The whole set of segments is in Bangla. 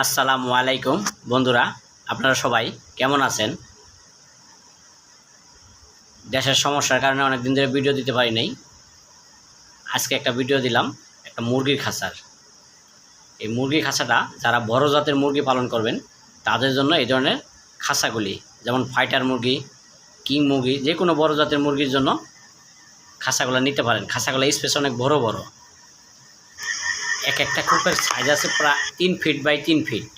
আসসালামু আলাইকুম। বন্ধুরা, আপনারা সবাই কেমন আছেন? দেশের সমস্যার কারণে অনেক দিন ধরে ভিডিও দিতে পারি নাই। আজকে একটা ভিডিও দিলাম, একটা মুরগির খাঁচার। এই মুরগির খাঁচাটা যারা বড় জাতের মুরগি পালন করবেন, তাদের জন্য এই ধরনের খাঁচাগুলি, যেমন ফাইটার মুরগি, কিং মুরগি, যে কোনো বড় জাতের মুরগির জন্য খাঁচাগুলো নিতে পারেন। খাঁচাগুলো স্পেস অনেক বড় বড়। এক একটা খোপের সাইজ আছে প্রায় তিন ফিট বাই তিন ফিট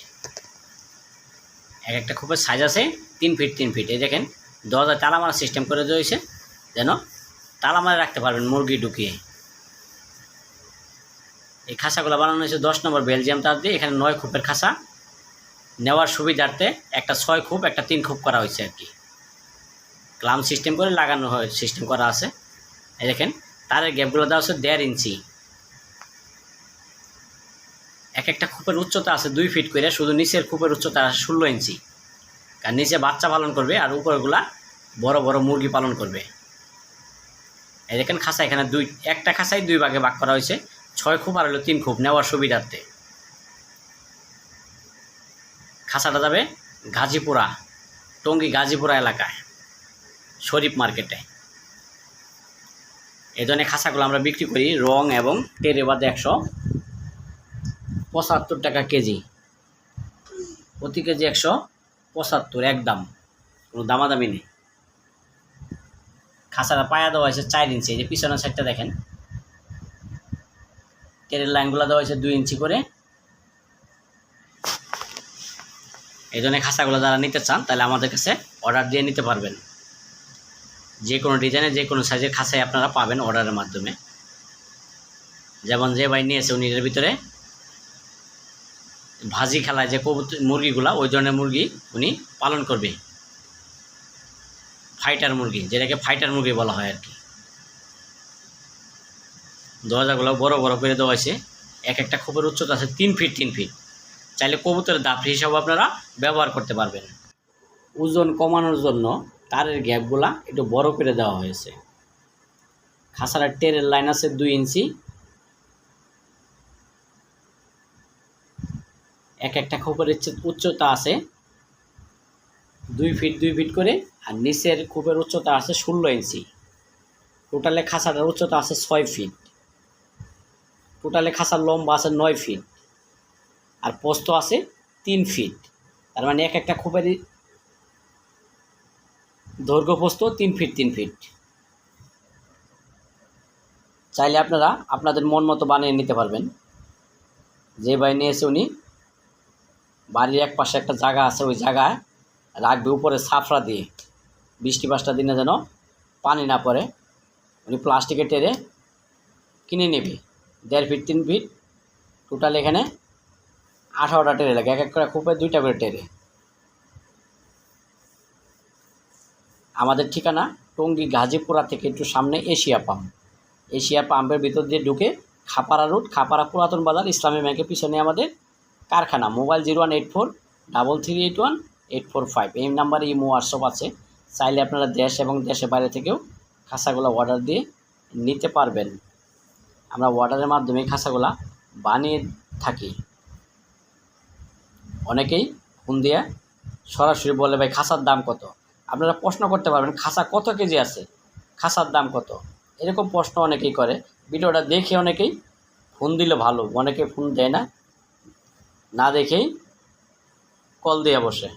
এক একটা খোপের সাইজ আছে তিন ফিট তিন ফিট এই দেখেন, দরজায় তালা মারা সিস্টেম করে দিয়েছে যেন তালা মারা রাখতে পারবেন মুরগি ঢুকিয়ে। এই খাঁচাগুলো বানানো হয়েছে দশ নম্বর বেলজিয়াম তার দিয়ে, এখানে নয় খোপের খাঁচা। নেওয়ার সুবিধার্থে একটা ছয় খোপ একটা তিন খোপ করা হয়েছে আর কি। ক্লাম সিস্টেম করে লাগানো হয় সিস্টেম করা আছে। এই দেখেন, তারের গ্যাপগুলো দেওয়া হচ্ছে দেড় ইঞ্চি। এক একটা খোপের উচ্চতা আছে দুই ফিট করে, শুধু নিচের খোপের উচ্চতা আছে ষোলো ইঞ্চি কারণ নিচে বাচ্চা পালন করবে আর উপরগুলা বড় বড় মুরগি পালন করবে। এই দেখেন খাঁচা এখানে দুই, একটা খাঁচাই দুই ভাগে ভাগ করা হয়েছে, ছয় খোপ আর হলো তিন খোপ, নেওয়ার সুবিধার্থে। খাঁচাটা যাবে গাজীপুরা, টঙ্গী গাজীপুরা এলাকায়, শরীফ মার্কেটে। এই ধরনের খাঁচাগুলো আমরা বিক্রি করি রং এবং টেরে বাদে একশো পঁচাত্তর টাকা কেজি। প্রতি কেজি একশো পঁচাত্তর একদম কোনো দামাদামি নেই। খাঁচাটা পায়া দেওয়া হয়েছে চার ইঞ্চি, এই যে পিছনের সাইডটা দেখেন। তেলের লাইনগুলো দেওয়া হয়েছে দুই ইঞ্চি করে। এই জন্য খাঁচাগুলো যারা নিতে চান, তাহলে আমাদের কাছে অর্ডার দিয়ে নিতে পারবেন। যে কোনো ডিজাইনে যে কোনো সাইজের খাঁচাই আপনারা পাবেন অর্ডারের মাধ্যমে। যেমন যে ভাই নিয়েছে, উনি ভিতরে ভাজি খেলায় যে কবুতর মুরগিগুলা, ওই ধরনের মুরগি উনি পালন করবে। ফাইটার মুরগি, যেটাকে ফাইটার মুরগি বলা হয় আর কি। দরজাগুলো বড় বড় করে দেওয়া হয়েছে। এক একটা খোপের উচ্চতা আছে তিন ফিট তিন ফিট। চাইলে কবুতরের দাপড়ি হিসাবে আপনারা ব্যবহার করতে পারবেন। ওজন কমানোর জন্য তারের গ্যাপগুলা একটু বড় করে দেওয়া হয়েছে। খাসারার টেরের লাইন আছে দুই ইঞ্চি। এক একটা খোপের উচ্চ- উচ্চতা আছে। দুই ফিট দুই ফিট করে। আর নিচের খোপের উচ্চতা আছে ষোলো ইঞ্চি টোটালে খাঁচাটার উচ্চতা আছে ছয় ফিট টোটালে খাঁচার লম্বা আছে নয় ফিট আর পোস্ত আছে তিন ফিট তার মানে এক একটা খোপেরই দৈর্ঘ্য পোস্ত তিন ফিট তিন ফিট চাইলে আপনারা আপনাদের মন মতো বানিয়ে নিতে পারবেন। যে ভাই নিয়েছে উনি বাড়ির এক পাশে একটা জায়গা আছে, ওই জায়গায় রাখবে উপরে সাফরা দিয়ে। বৃষ্টি পাঁচটা দিনে যেন পানি না পড়ে, উনি প্লাস্টিকের টেরে কিনে নেবে। দেড় ফিট, তিন ফিট টোটাল এখানে আঠারোটা টেরে লাগে, এক এক করে খুপে দুইটা করে টেরে। আমাদের ঠিকানা টঙ্গী গাজীপুরা থেকে একটু সামনে এশিয়া পাম্প। এশিয়া পাম্পের ভিতর দিয়ে ঢুকে খাপাড়া রোড খাপাড়া পুরাতন বাজার, ইসলামী ব্যাংকের পিছনে আমাদের কারখানা, mobile zero one eight four, double three eight one eight four five. এই নাম্বারে ইমো, হোয়াটসঅ্যাপ আছে। চাইলে আপনারা দেশ এবং দেশের বাইরে থেকেও খাঁচাগুলো অর্ডার দিয়ে নিতে পারবেন। আমরা অর্ডারের মাধ্যমে খাঁচাগুলা বানিয়ে থাকি। অনেকেই ফোন দিয়ে সরাসরি বলে, ভাই, খাসার দাম কত? আপনারা প্রশ্ন করতে পারবেন, খাসা কত কেজি আছে? খাসার দাম কত? এরকম প্রশ্ন অনেকেই করে। ভিডিওটা দেখে অনেকেই ফোন দিলে ভালো, অনেকে ফোন দেয় না। না দেখেই কল দিয়ে বসে।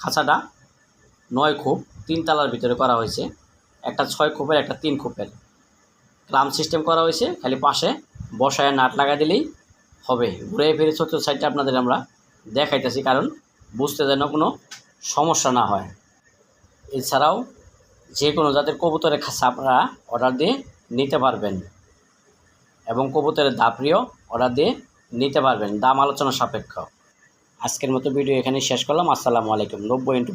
খাঁচাটা নয় খোপ, তিন তালার ভিতরে করা হয়েছে। একটা ছয় খোপের, একটা তিন খোপের। ক্লাম সিস্টেম করা হয়েছে, খালি পাশে বসায় নাট লাগা দিলেই হবে। ঘুরে ফিরে ছোটো সাইডটা আপনাদের আমরা দেখাইতেছি, কারণ বুঝতে যেন কোনো সমস্যা না হয়। এছাড়াও যে কোনো জাতের কবুতরের খাঁচা আপনারা অর্ডার দিয়ে নিতে পারবেন। এবং কবুতরের দাপড়িও অর্ডার দিয়ে নিতে পারবেন। দাম আলোচনা সাপেক্ষ। আজকের মতো ভিডিও এখানে শেষ করলাম। আসসালামু আলাইকুম। নব্বই ইন্টু